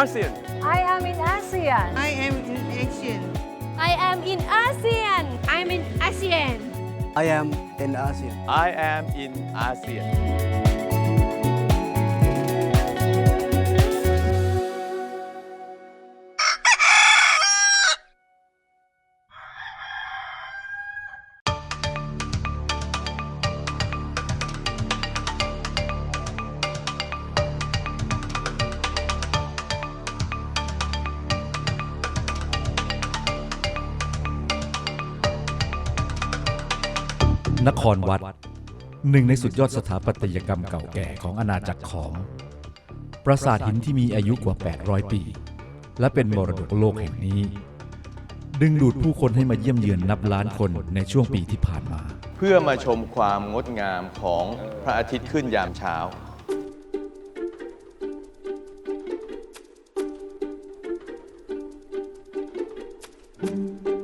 am in ASEAN I am in ASEAN. I am in Asian. I am in ASEAN. I'm in ASEAN. I am in ASEAN. I am in ASEAN นครวัด หนึ่งในสุดยอดสถาปัตยกรรมเก่าแก่ของอาณาจักรขอม ปราสาทหินที่มีอายุกว่า 800 ปี และเป็นมรดกโลกแห่งนี้ ดึงดูดผู้คนให้มาเยี่ยมเยือนนับล้านคนในช่วงปีที่ผ่านมา เพื่อมาชมความงดงามของพระอาทิตย์ขึ้นยามเช้าผม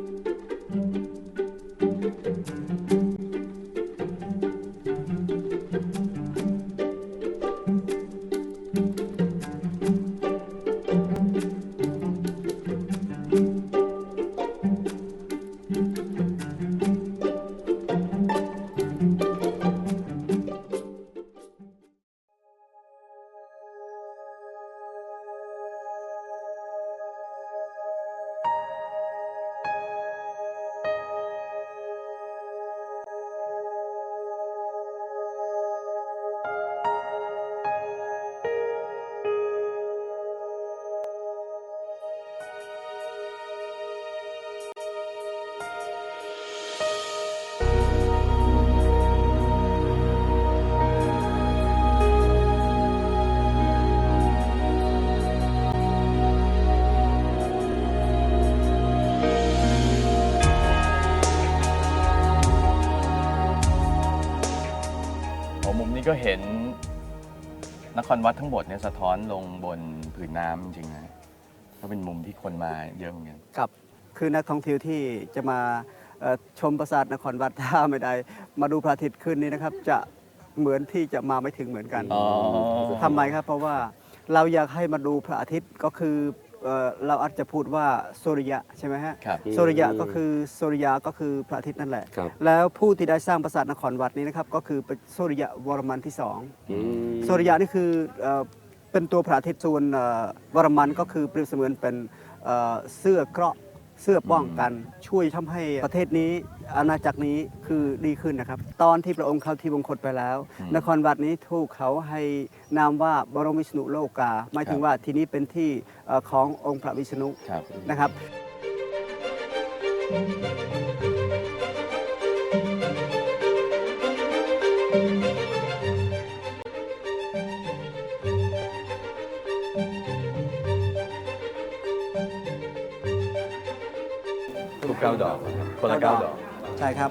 ก็เห็นนครวัดทั้งหมดเนี่ยสะท้อนลงบนผืนน้ำจริงๆนะก็เป็นมุมที่คนมาเยอะเหมือนกัน กับคือนักท่องเที่ยวที่จะมาเอ่อชมปราสาทนครวัดถ้าไม่ได้ มาดูพระอาทิตย์ขึ้นนี้นะครับ จะเหมือนที่จะมาไม่ถึงเหมือนกันอ๋อ ทำไมครับ เพราะว่าเราอยากให้มาดูพระอาทิตย์ก็คือ เอ่อเราอาจจะพูดว่าสุริยะใช่ไหมฮะครับสุริยะก็คือสุริยะก็คือพระอาทิตย์นั่นแหละ ครับ แล้วผู้ที่ได้สร้างปราสาทนครวัดนี้นะครับก็คือเป็นสุริยะวรมันที่สองอืมสุริยะนี่คือเอ่อเป็นตัวพระอาทิตย์ส่วนเอ่อวรมันก็คือเปรียบเสมือนเป็นเอ่อเสื้อเกราะ เสื้อป้องกันช่วยทำให้ประเทศนี้อาณาจักรนี้คือดีขึ้นนะครับ ตอนที่พระองค์เข้าที่บงคตไปแล้ว นครวัดนี้ถูกเขาให้นามว่าบรมวิษณุโลกาหมายถึงว่าที่นี้เป็นที่เอ่อขององค์พระวิษณุครับนะครับ กเก้าดอกคนละเก้าดอก ใช่ครับ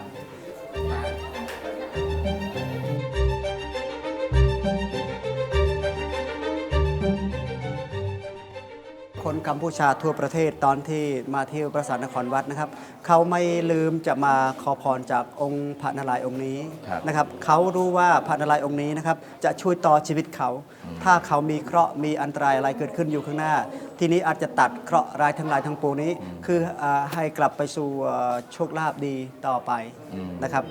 คนกัมพูชาทั่วประเทศตอนที่มาเที่ยวปราสาทนครวัดนะครับ เขาไม่ลืมจะมาขอพรจากองค์พระนารายณ์องค์นี้ครับ นะครับ เขารู้ว่าพระนารายณ์องค์นี้นะครับจะช่วยต่อชีวิตเขา ถ้าเขามีเคราะห์มีอันตรายอะไรเกิดขึ้นอยู่ข้างหน้า ทีนี้อาจจะตัดเคราะห์ร้ายทั้งหลายทั้งปวงนี้ คือให้กลับไปสู่โชคลาภดีต่อไปนะครับ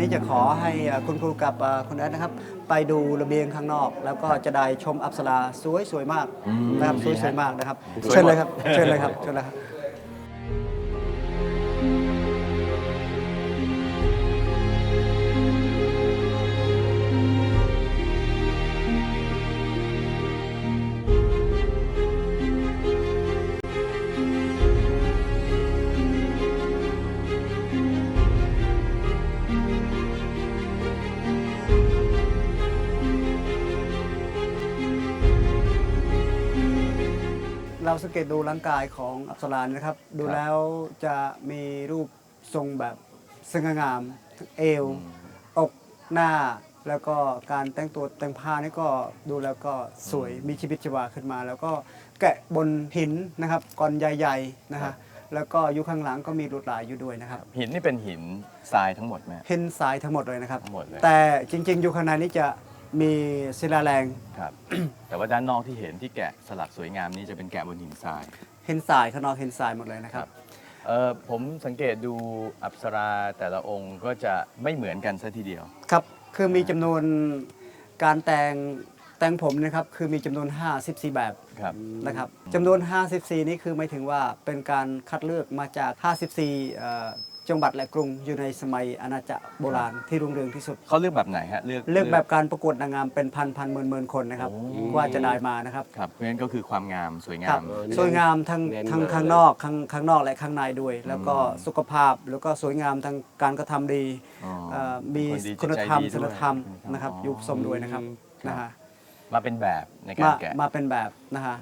นี้จะขอให้เอ่อคุณครูกับเอ่อคุณแอดนะครับ ไปดูระเบียงข้างนอก แล้วก็จะได้ชมอัปสราสวยสวยๆมากนะครับสวยสวยๆมากนะครับสวยเชิญหมดเลยครับเชิญเลยครับเชิญเลยครับ เราสังเกตดูร่างกายของอัปสราเนี่ยนะครับ ดูแล้วจะมีรูปทรงแบบสง่างามทั้งเอว อกหน้า แล้วก็การแต่งตัวแต่งผ้านี่ก็ดูแล้วก็สวยมีชีวิตชีวาขึ้นมา แล้วก็แกะบนหินนะครับก่อนใหญ่ๆนะฮะแล้วก็อยู่ข้างหลังก็มีลวดลายอยู่ด้วยนะครับ หินนี่เป็นหินทรายทั้งหมดไหมเห็นทรายทั้งหมดเลยนะครับทั้งหมดเลยแต่จริง ๆ อยู่ข้างในนี้จะ มีศิลาแรงครับ แต่ว่าด้านนอกที่เห็นที่แกะสลักสวยงามนี่จะเป็นแกะบนหินทรายเห็นทรายข้างนอกเห็นทรายหมดเลยนะครับ เออผมสังเกตดูอัปสราแต่ละองค์ก็จะไม่เหมือนกันซะทีเดียว ครับ คือมีจำนวนการแต่งแต่งผมนะครับ คือมีจำนวน 54 แบบครับนะครับจำนวน 54 นี้คือหมายถึงว่าเป็นการคัดเลือกมาจาก 54เอ่อ จังหวัดและกรุงอยู่ในสมัยอาณาจักรโบราณที่รุ่งเรืองที่สุด เขาเลือกแบบไหนฮะเลือกเลือกแบบการประกวดนางงามเป็นพันพันหมื่นหมื่นคนนะครับโอ้กว่าจะได้มานะครับครับเพราะฉะนั้นก็คือความงามสวยงาครับมสวยงามทั้งเน้นทั้งมาข้างนอกข้างข้างนอกและข้างในด้วย แล้วก็สุขภาพแล้วก็สวยงามทางการกระทำดีอ๋อเอ่อมีเป็นคนดีคุณธรรมจิตใจดีศีลธรรมด้วยนะครับอ๋อยุบสมด้วยนะครับครับนะฮะมาเป็นแบบในกามารแกะมาเป็นแบบนะฮะ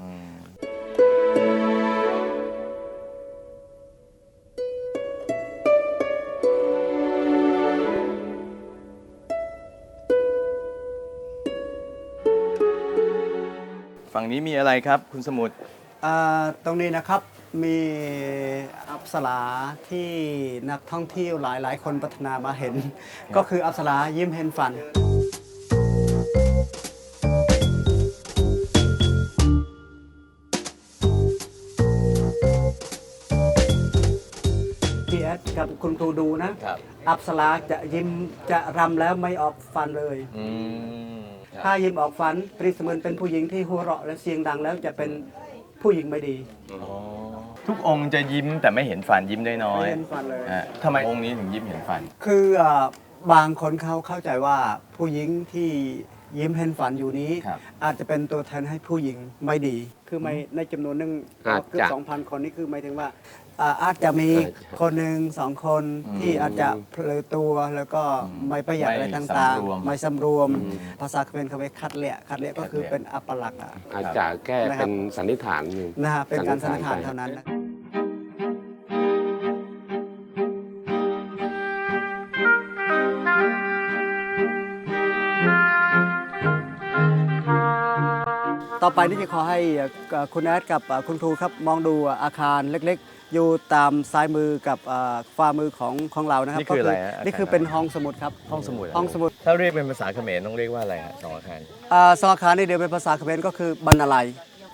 งนี้มีอะไรครับ คุณสมุทรอ่าตรงนี้นะครับมีอัปสราที่นักท่องเที่ยวหลายหลายๆคนพัฒนามาเห็น ก็คืออัปสรายิ้มเห็นฟัน พี่แอดกับคุณครูดูนะ ครับอัปสราจะยิ้มจะรำแล้วไม่ออกฟันเลย อืมค ถ้ารับยิ้มออกฟันเปรียบเสมือนเป็นผู้หญิงที่หัวเราะและเสียงดังแล้วจะเป็นผู้หญิงไม่ดีอ๋อทุกองค์จะยิ้มแต่ไม่เห็นฟันยิ้มได้น้อยไม่เห็นฟันเลย อะทำไมองค์นี้ถึงยิ้มเห็นฟัน คือเอ่อบางคนเขาเข้าใจว่าผู้หญิงที่ยิ้มเห็นฝันอยู่นี้ ครับ อาจจะเป็นตัวแทนให้ผู้หญิงไม่ดี คือไม่ในจำนวนหนึงอาจจะ เกือบสองพันคนนี่คือหมายถึงว่า อ่าอาจจะมีอาจจะคนหนึ่งสองคนอืมที่อาจจะเผลอตัวแล้วก็ไม่ประหยัดอะไรไม่ต่างสำรวมๆไม่สำรวม ภาษาเขมรเขาไปคัดเละคัดเละก็คือคัดเละเป็นอัปลักษณ์อะอาจจะแก้นะครับเป็นสันนิษฐานหนึ่งนะฮะเป็นการสันนิษฐานไปเท่านั้นนะต่อไปนี่จะขอให้เอ่อคุณแอดกับเอ่อคุณครูครับมองดูอาคารเล็กๆ อยู่ตามซ้ายมือกับเอ่อฝ่ามือของของเรานะครับนี่คืออะไรฮะ นี่คืออาคารเป็นห้องสมุดครับห้องสมุดะห้องสมุดถ้าเรียกเป็นภาษาเขมรต้องเรียกว่าอะไรฮะสองอาคารอ่าสองอาคารนี่เดียวเป็นภาษาเขมรก็คือบรรณาลัย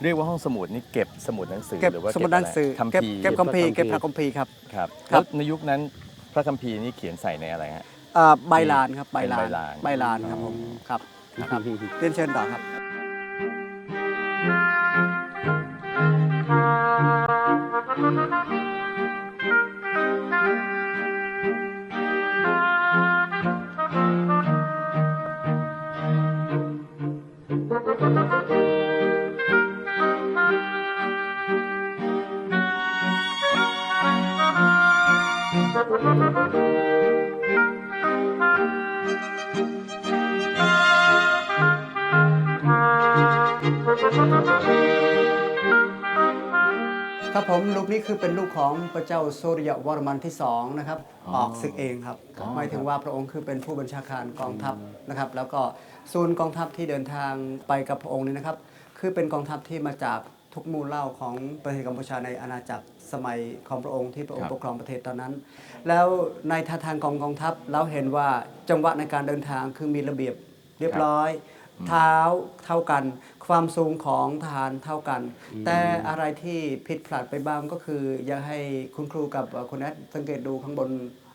เรียกว่าห้องสมุดนี่เก็บสมุดหนังสือเก็บหรือว่าสมุดหนังสือคัมเก็บภีร์เก็บคัมภีร์เก็บพระคัมภีร์ครับ ครับครัแล้บ วในยุคนั้นพระคัมภีร์นี่เขียนใส่ในอะไรฮะ อ่าใบลานครับใบลาเป็นนใบลาน ใบลานครับผมครับครับเรียนเชิญต่อครับครับ คือเป็นลูกของพระเจ้าโซริยวรมันที่สองนะครับอ๋อออกศึกเองครับอ๋อหมายถึงว่าพระองค์คือเป็นผู้บัญชาการกองทัพนะครับ แล้วก็ศูนย์กองทัพที่เดินทางไปกับพระองค์นี้นะครับ คือเป็นกองทัพที่มาจากทุกหมู่เหล่าของประเทศกัมพูชาในอาณาจักรสมัยของพระองค์ที่พระองค์ปกครองประเทศตอนนั้น แล้วในท่าทางของกองทัพเราเห็นว่าจังหวะในการเดินทางคือมีระเบียบเรียบร้อย เท้าเท่ากัน ความสูงของทหารเท่ากัน แต่อะไรที่ผิดพลาดไปบ้างก็คือ อยากให้คุณครูกับเอ่อคุณแอดสังเกตดูข้างบน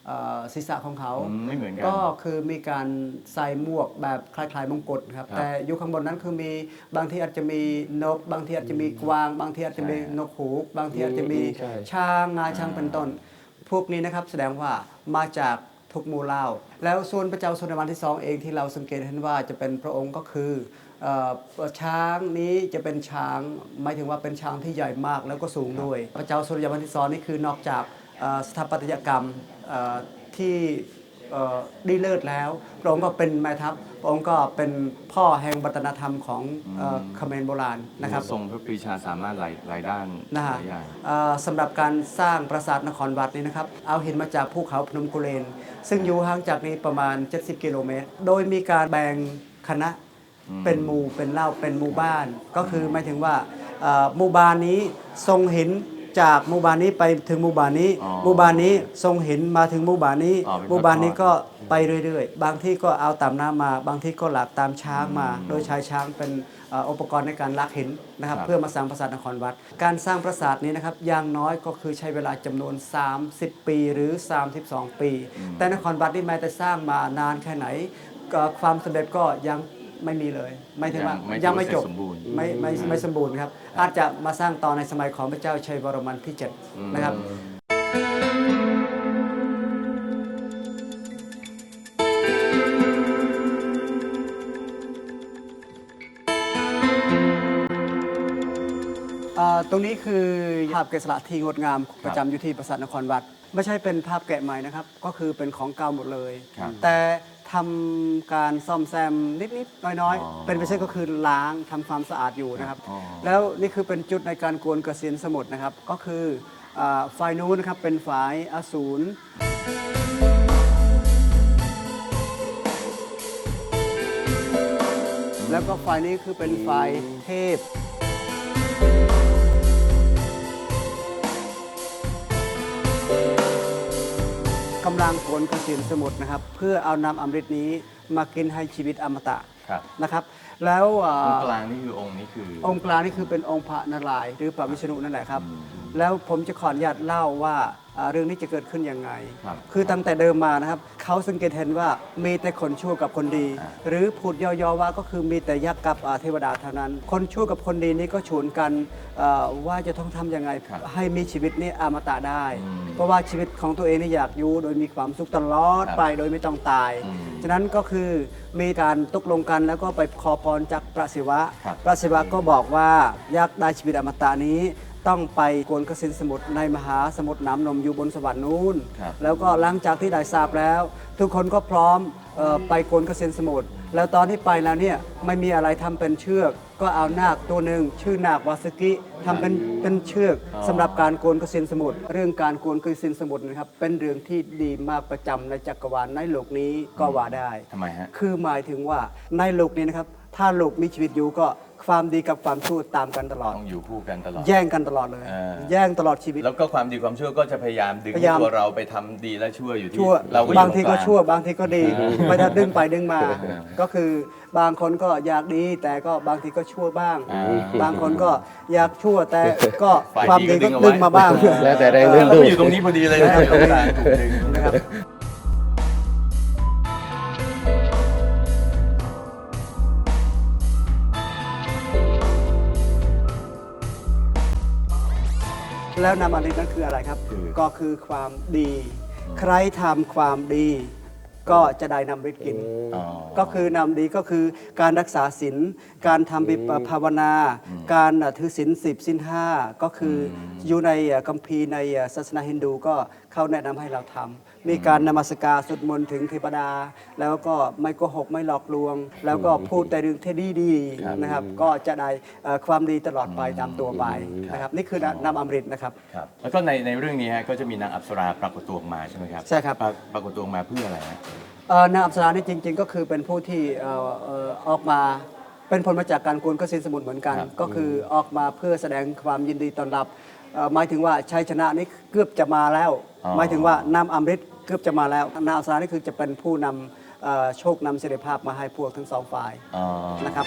เอ่อศีรษะของเขาอืมไม่เหมือนกันก็คือมีการใส่หมวกแบบคล้ายๆมงกุฎครับครับ แต่อยู่ข้างบนนั้นคือมีบางทีอาจจะมีนก บางทีอาจจะมีกวาง บางทีอาจจะมีใช่นกหูก บางทีอาจจะมีใช่ช้างงาช้างเป็นต้น พวกนี้นะครับแสดงว่ามาจาก ทุกหมู่เหล่า แล้วส่วนพระเจ้าสุนทรมันที่สองเองที่เราสังเกตเห็นว่าจะเป็นพระองค์ก็คือออช้างนี้จะเป็นช้างหมายถึงว่าเป็นช้างที่ใหญ่มากแล้วก็สูงด้วย พระเจ้าสุริยมันที่สองนี่คือนอกจากสถาปัตยกรรมที่ เอ่อดีเลิศแล้ว พระองค์ก็เป็นแม่ทัพพระองค์ก็เป็นพ่อแห่งวัฒนธรรมของเอ่อเขมรโบราณนะครับทรงพระปรีชาสามารถหลายหลายด้านนะหฮะลายอย่าง เอ่อสำหรับการสร้างปราสาทนครวัดนี้นะครับ เอาหินมาจากภูเขาพนมกุเลน ซึ่งอยู่ห่างจากนี้ประมาณ 70 กิโลเมตร โดยมีการแบ่งคณะอืมเป็นหมู่เป็นเล่าเป็นหมู่บ้านก็คือหมายถึงว่าเอ่อหมู่บ้านนี้ทรงเห็น จากหมู่บ้านนี้ไปถึงหมู่บ้านนี้อ๋อหมู่บ้านนี้ทรงเห็นมาถึงหมู่บ้านนี้อ๋อเป็นหมู่บ้านนี้ทอดๆก็ไปเรื่อยๆ บางที่ก็เอาตามน้ำมา บางที่ก็หลักตามช้างมาอืมโดยใช้ช้างเป็นเอ่ออุปกรณ์ในการลักหินนะครับ ครับ เพื่อมาสร้างปราสาทนครวัด การสร้างปราสาทนี้นะครับอย่างน้อยก็คือใช้เวลาจำนวน 30 ปีหรือ 32 ปี แต่นครวัดนี่แม้แต่สร้างมานานแค่ไหนก็ความสำเร็จก็ยัง ไม่มีเลย ไม่ถึงว่ายัยังงไม่ไม่จบ เสร็จสมบูรณ์ ไม่ไม่ไม่สมบูรณ์ครับ อาจจะมาสร้างตอนในสมัยของพระเจ้าชัยวรมันที่ 7 นะครับ อ่าตรงนี้คือภาพแกะสลักที่งดงามประจำอยู่ที่ปราสาทนครวัด ไม่ใช่เป็นภาพแกะใหม่นะครับ ก็คือเป็นของเก่าหมดเลย ครับ แต่ ทำการซ่อมแซมนิดๆน้อยอ๋อๆเป็นไปใช่ก็คือล้างทำความสะอาดอยู่นะครับอ๋อแล้วนี่คือเป็นจุดในการกวนกระสินสมุทรนะครับ ก็คืออาฝ่ายนู้นนะครับเป็นฝ่ายอสูร แล้วก็ฝ่ายนี้คือเป็นฝ่ายเทพ กำลังโกนกระสินสมุทรนะครับ เพื่อเอานำอมฤตนี้มากินให้ชีวิตอมตะครับนะครับ แล้วอ่าองค์กลางนี่คือองค์นี้คือ องค์กลางนี่คือเป็นองค์พระนารายณ์หรือพระวิษณุนั่นแหละครับอืมแล้วผมจะขออนุญาตเล่าว่าอ่า เรื่องนี้จะเกิดขึ้นยังไงครับคือตั้งแต่เดิมมานะครับ เขาสังเกตเห็นว่ามีแต่คนชั่วกับคนดีอ่าหรือพูดย่อๆว่าก็คือมีแต่ยักษ์กับอ่าเทวดาเท่านั้น คนชั่วกับคนดีนี่ก็ชวนกันอ่าว่าจะต้องทำยังไงครับให้มีชีวิตนี้อมตะได้อืมเพราะว่าชีวิตของตัวเองนี่อยากอยู่โดยมีความสุขตลอดครับไปโดยไม่ต้องตายอืมฉะนั้นก็คือมีการตกลงกันแล้วก็ไปขอพรจากพระศิวะครับพระศิวะก็บอกว่าอยากได้ชีวิตอมตะนี้ ต้องไปกวนกสินสมุทรในมหาสมุทรน้ำนมอยู่บนสวรรค์นู้น ครับแล้วก็หลังจากที่ได้ทราบแล้ว ทุกคนก็พร้อมเออไปกวนกสินสมุทรแล้วตอนที่ไปแล้วเนี่ยไม่มีอะไรทำเป็นเชือก ก็เอานาคตัวหนึ่งชื่อนาควาสกิทำเป็นเป็นเชือกอ๋อ สำหรับการโกนกสินสมุทรเรื่องการโกนกสินสมุทรนะครับเป็นเรื่องที่ดีมากประจำในจักรวาลในโลกนี้ก็ว่าได้ ทำไมฮะ คือหมายถึงว่าในโลกนี้นะครับ ถ้าโลกมีชีวิตอยู่ก็ ความดีกับความชั่วตามกันตลอด ต้องอยู่คู่กันตลอด แย่งกันตลอดเลยเออแย่งตลอดชีวิต แล้วก็ความดีความชั่วก็จะพยายามดึงพยายาม ตัวเราไปทำดีและชั่วอยู่ที่ชั่วเราก็อยู่บางทีก็ตรลชั่ว บางทีก็ดีเออไม่ได้ดึงไปดึงมาเออก็คือบางคนก็อยากดีแต่ก็บางทีก็ชั่วบ้าง อ่า บางคนก็อยากชั่วแต่ก็ฝ่ายความดีดีก็ก็ดึดึงงเอาไว้ มาบ้างแล้วแต่แรงดึงเราดูก็อยู่ตรงนี้พอดีเลยนะอยู่ตรงกลางถูกดึงนะครับ แล้วนำอันนี้นั่นคืออะไรครับ คือก็คือความดี ใครทำความดี ก็จะได้นำฤทธิ์กิน อ๋อ ก็คือนำดีก็คือการรักษาศีลการทำบิปภาวนา การถือศีลสิบศีลห้าก็คือออยู่ในเอ่อคัมภีร์ในเอ่อศาสนาฮินดูก็เขาแนะนำให้เราทำ มีการนมัสการสวดมนต์ถึงเทวดา แล้วก็ไม่โกหกไม่หลอกลวง แล้วก็พูดแต่เรื่องที่ดีดีๆครับนะครับ ก็จะได้เอ่อความดีตลอดไปตามตัวไปนะครับ นี่คือนำอมฤตนะครับ ครับแล้วก็ในในเรื่องนี้ฮะก็จะมีนางอัปสราปรากฏตัวออกมาใช่ไหมครับใช่ครับปราปรากฏตัวออกมาเพื่ออะไรฮะ เอ่อนางอัปสรานี่จริง ๆ ก็คือเป็นผู้ที่เอ่อเอ่อออกมาเป็นผลมาจากการกวนกสินสมุทรเหมือนกัน ครับก็คือออกมาเพื่อแสดงความยินดีต้อนรับ เอ่อหมายถึงว่าชัยชนะนี้เกือบจะมาแล้ว อ๋อ หมายถึงว่านำอมฤตเกือบจะมาแล้วนางอัปสรานี่คือจะเป็นผู้นำเอ่อโชคนำเสด็จภาพมาให้พวกทั้งสองฝ่ายอ๋อ นะครับ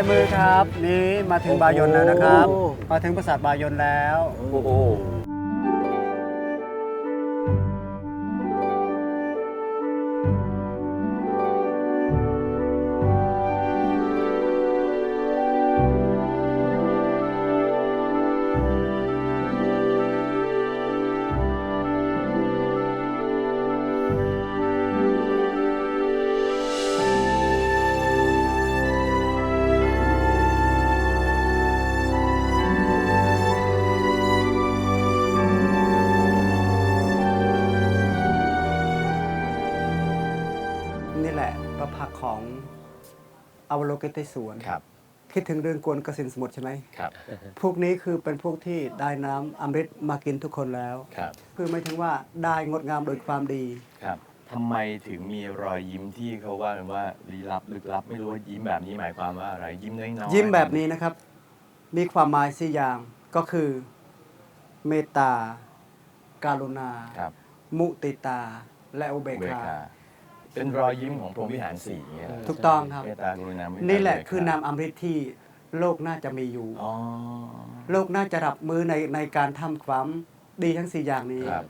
ายมือครับ นี่มาถึงบายนแล้วนะครับ มาถึงปราสาทบายนแล้ว โอ้โห เกเตสวนครับ คิดถึงเรื่องกวนกสินสมุทรใช่ไหมครับ พวกนี้คือเป็นพวกที่ได้น้ำอมฤตมากินทุกคนแล้ว ครับ คือไม่ถึงว่าได้งดงามโดยความดี ครับทำไมถึงมีรอยยิ้มที่เขาว่ากันว่าลี้ลับลึกลับ ไม่รู้ว่ายิ้มแบบนี้หมายความว่าอะไร ยิ้มน้อยๆยิ้มแบบนี้นะครับ มีความหมายสี่อย่างก็คือเมตตา การุณา ครับ มุติตา และอุเบกเบขา คา เป็นรอยยิ้มของพรหมวิหารสี่อย่างเงี้ยเหรอถูกต้องครับ เมตตากรุณามุทิตานี่แหละเบกขาคือนามอมฤตที่โลกน่าจะมีอยู่ อ๋อ โลกน่าจะรับมือในในการทำความดีทั้งสี่อย่างนี้ ครับ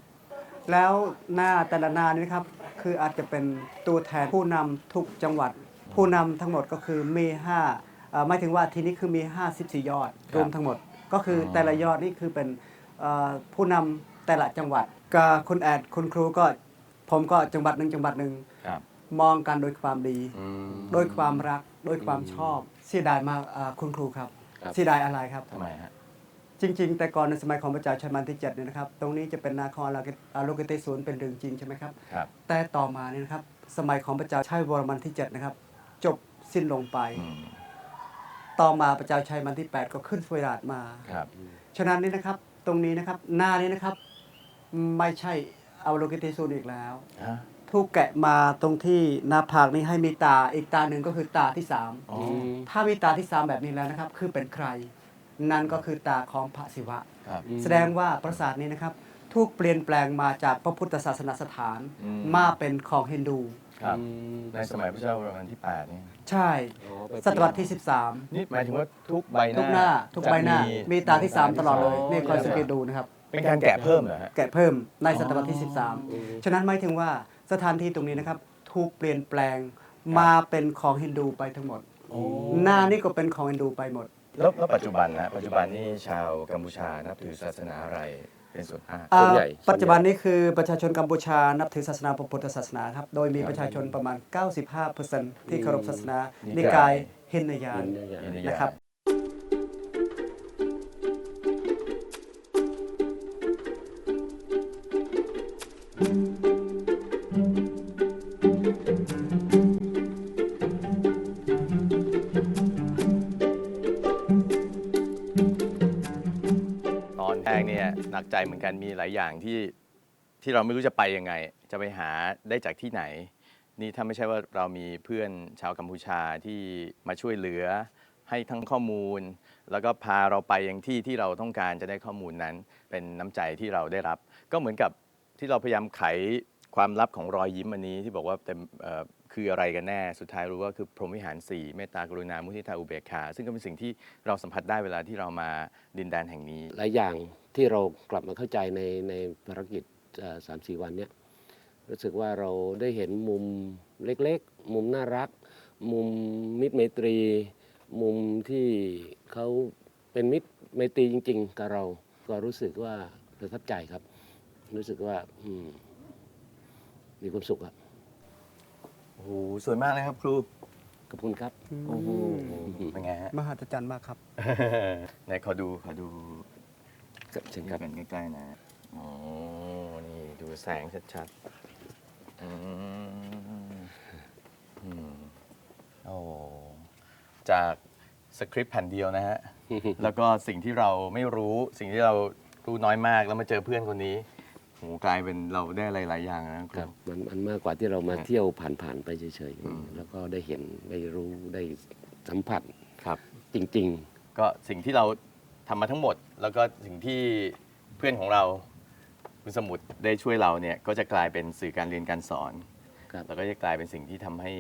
แล้วหน้าแต่ละหน้านี้นะครับ คืออาจจะเป็นตัวแทนผู้นำทุกจังหวัด ผู้นำทั้งหมดก็คือมีห้าเอ่อหมายถึงว่าทีนี้คือมี 54 ยอดครับรวมทั้งหมด ก็คือออ แต่ละยอดนี่คือเป็นเอ่อผู้นำแต่ละจังหวัดก็คุณแอดคุณครูก็ ผมก็จังหวัดหนึ่งจังหวัดหนึ่งครับมองกันโดยความดี อืม โดยความรักโดยความชอบเสียดายมากอ่าคุณครูครับครับ เสียดายอะไรครับ ทำไมฮะ จริง ๆ แต่ก่อนในสมัยของพระเจ้าชัยมันที่เจ็ดเนี่ยนะครับ ตรงนี้จะเป็นนาครอาโลกเตศูนย์เป็นเรื่องจริงใช่ไหมครับ ครับ แต่ต่อมาเนี่ยนะครับ สมัยของพระเจ้าชัยวรมันที่7นะครับ จบสิ้นลงไป อืมต่อมาพระเจ้าชัยมันที่8ก็ขึ้นสวยราชมา ครับ ฉะนั้นนี่นะครับ ตรงนี้นะครับ หน้านี้นะครับ ไม่ใช่ อาโลกเตศูนย์อีกแล้ว ฮะถูกแกะมาตรงที่หน้าผากนี้ให้มีตาอีกตาหนึ่งก็คือตาที่สามอ๋อถ้ามีตาที่สามแบบนี้แล้วนะครับ คือเป็นใคร นั่นก็คือตาของพระศิวะ ครับแสดงว่าปราสาทนี้นะครับ ถูกเปลี่ยนแปลงมาจากพระพุทธศาสนสถานอืม มาเป็นของฮินดู ครับ อืมในสมัยพระเจ้าวรมันที่แปดนี่ใช่ อ๋อไปศตวรรษที่นี่หมายถึงว่าทุกใบห13ทุน้ากหน้าทุกใบหน้า จะมีตาที่ 3 ตลอดเลย นี่คอยสังเกตดูนะครับ เป็นการแกะเพิ่มเหรอฮะ แกะเพิ่มในศตวรรษที่อ๋อ13 ฉะนั้นหมายถึงว่าสถานที่ตรงนี้นะครับถูกเปลี่ยนแปลงมาเป็นของฮินดูไปทั้งหมด โอ้ หน้านี่ก็เป็นของฮินดูไปหมด แล้วแล้วปัจจุบันนะปัจจุบันนี่ชาวกัมพูชานับถือศาสนาอะไรเป็นส่วนมากอ่าส่วนใหญ่ปัจจุบันนี้คือประชาชนกัมพูชานับถือศาสนาพระพุทธศาสนาครับ โดยมีประชาชนประมาณ 95%ที่เคารพศาสนา นิกายฮินยานยินดีนะครับ ตอนแรกเนี่ยหนักใจเหมือนกันมีหลายอย่างที่ที่เราไม่รู้จะไปยังไง จะไปหาได้จากที่ไหน นี่ถ้าไม่ใช่ว่าเรามีเพื่อนชาวกัมพูชาที่มาช่วยเหลือ ให้ทั้งข้อมูล แล้วก็พาเราไปยังที่ที่เราต้องการจะได้ข้อมูลนั้น เป็นน้ำใจที่เราได้รับ ก็เหมือนกับ ที่เราพยายามไขความลับของรอยยิ้มอันนี้ที่บอกว่าเต็มเอ่อคืออะไรกันแน่ สุดท้ายรู้ว่าคือพรหมวิหารสี่เมตตากรุณา มุทิตาอุเบกขา ซึ่งก็เป็นสิ่งที่เราสัมผัสได้เวลาที่เรามาดินแดนแห่งนี้ หลายอย่างที่เรากลับมาเข้าใจในในภารกิจสามสี่วันเนี้ยรู้สึกว่าเราได้เห็นมุมเล็กๆ มุมน่ารัก มุมมิตรไมตรี มุมที่เขาเป็นมิตรไมตรีจริง ๆ กับเราก็รู้สึกว่าประทับใจครับ รู้สึกว่า อืม มีความสุขครับโอ้โหสวยมากเลยครับครูขอบคุณครับ โอ้โหเป็นไงฮะมหัศจรรย์มากครับ ไหนขอดูขอดูครับเชิญคกัรับนใกล้ๆนะโอ้นี่ดูแสงชัดๆอืมอืมโอ้จากสคริปต์แผ่นเดียวนะฮะ แล้วก็สิ่งที่เราไม่รู้ สิ่งที่เรารู้น้อยมากแล้วมาเจอเพื่อนคนนี้ โหกลายเป็นเราได้อะไรหลายอย่างนะคครัรับ บมันมันมากกว่าที่เรามาครับเที่ยวผ่านๆไปเฉยอืม ๆ แล้วก็ได้เห็นได้รู้ได้สัมผัสครับ จริง ก็สิ่งที่เราทำมาทั้งหมด แล้วก็สิ่งที่เพื่อนของเราคุณสมุทรได้ช่วยเราเนี่ยก็จะกลายเป็นสื่อการเรียนการสอนครับ แล้วก็จะกลายเป็นสิ่งที่ทำให้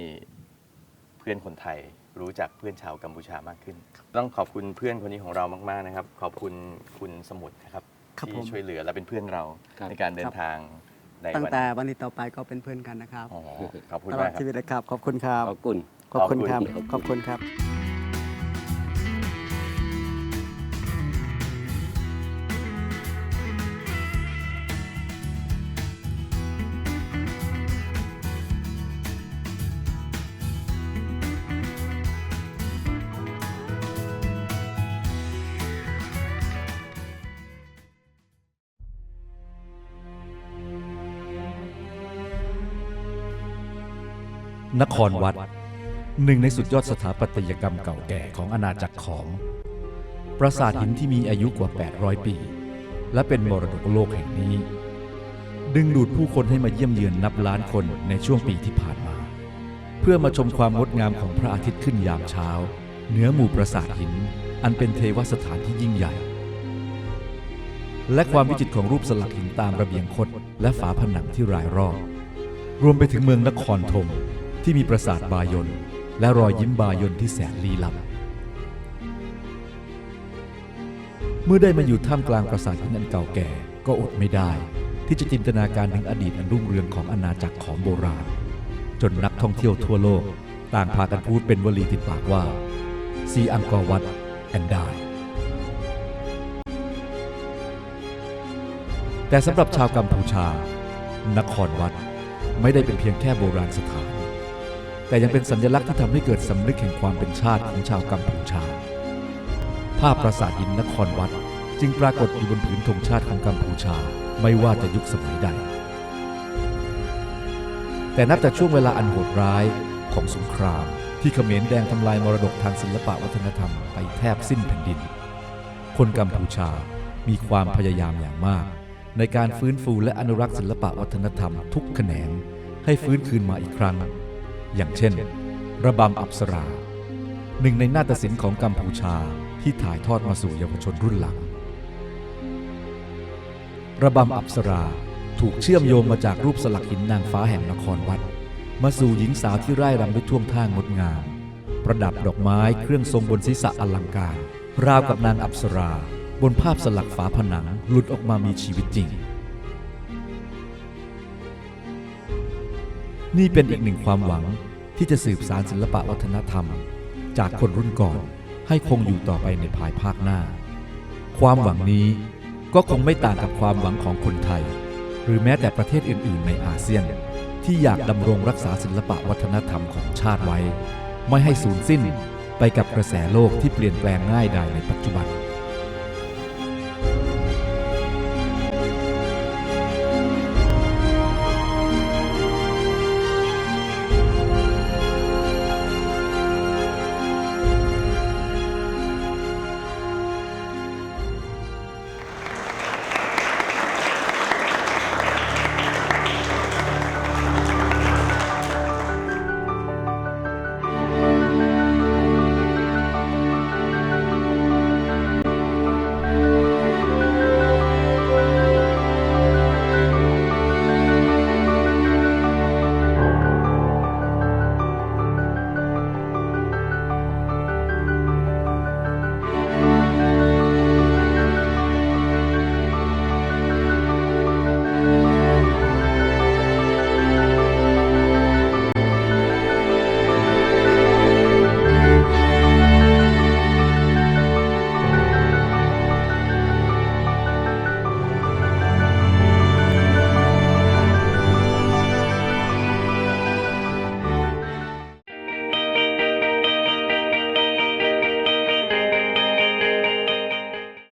เพื่อนคนไทยรู้จักเพื่อนชาวกัมพูชามากขึ้น ต้องขอบคุณเพื่อนคนนี้ของเรามาก ๆนะครับ ขอบคุณคุณสมุทรนะครับ ครับที่ผม ช่วยเหลือและเป็นเพื่อนเราครับ ในการเดิครันบทางในตั้งวันแต่วันนี้ต่อไปก็เป็นเพื่อนกันนะครับอ๋อขอบคุณตลอมาดกครัชีบวิตเลยครับขอบคุณครับๆขอบคุณขอบคุณครับ ขอบคุณ ขอบคุณครับ นครวัด หนึ่งในสุดยอดสถาปัตยกรรมเก่าแก่ของอาณาจักรขอม ปราสาทหินที่มีอายุกว่า 800 ปี และเป็นมรดกโลกแห่งนี้ ดึงดูดผู้คนให้มาเยี่ยมเยือนนับล้านคนในช่วงปีที่ผ่านมา เพื่อมาชมความงดงามของพระอาทิตย์ขึ้นยามเช้า เหนือหมู่ปราสาทหิน อันเป็นเทวสถานที่ยิ่งใหญ่ และความวิจิตรของรูปสลักหินตามระเบียงคดและฝาผนังที่รายรอบรวมไปถึงเมืองนครธม ที่มีปราสาทบายนและรอยยิ้มบายนที่แสนลี้ลับ เมื่อได้มาอยู่ท่ามกลางปราสาทหินอันเก่าแก่ก็อดไม่ได้ ที่จะจินตนาการถึงอดีตอันรุ่งเรืองของอาณาจักรของโบราณ จนนักท่องเที่ยวทั่วโลก ต่างพากันพูดเป็นวลีติดปากว่าซีอังกอร์วัดแอนดายแต่สำหรับชาวกัมพูชานครวัดไม่ได้เป็นเพียงแค่โบราณสถาน แต่ยังเป็นสัญลักษณ์ที่ทำให้เกิดสำนึกแห่งความเป็นชาติของชาวกัมพูชา ภาพปราสาทหินนครวัด จึงปรากฏอยู่บนผืนธงชาติของกัมพูชาไม่ว่าจะยุคสมัยใด แต่นับจากช่วงเวลาอันโหดร้ายของสงคราม ที่เขมรแดงทำลายมรดกทางศิลปะวัฒนธรรมไปแทบสิ้นแผ่นดิน คนกัมพูชามีความพยายามอย่างมาก ในการฟื้นฟูและอนุรักษ์ศิลปะวัฒนธรรมทุกแขนงให้ฟื้นคืนมาอีกครั้ง อย่างเช่น ระบำอัปสรา หนึ่งในนาฏศิลป์ของกัมพูชาที่ถ่ายทอดมาสู่เยาวชนรุ่นหลัง ระบำอัปสราถูกเชื่อมโยงมาจากรูปสลักหินนางฟ้าแห่งนครวัด มาสู่หญิงสาวที่ร่ายรำด้วยท่วงท่างดงาม ประดับดอกไม้เครื่องทรงบนศีรษะอลังการ ราวกับนางอัปสรา บนภาพสลักฝาผนังหลุดออกมามีชีวิตจริง นี่เป็นอีกหนึ่งความหวังที่จะสืบสารศิลปะวัฒนธรรม จากคนรุ่นก่อนให้คงอยู่ต่อไปในภายภาคหน้า ความหวังนี้ก็คงไม่ต่างกับความหวังของคนไทย หรือแม้แต่ประเทศอื่น ๆ ในอาเซียน ที่อยากดำรงรักษาศิลปะวัฒนธรรมของชาติไว้ ไม่ให้สูญสิ้นไปกับกระแสโลกที่เปลี่ยนแปลงง่ายดายในปัจจุบัน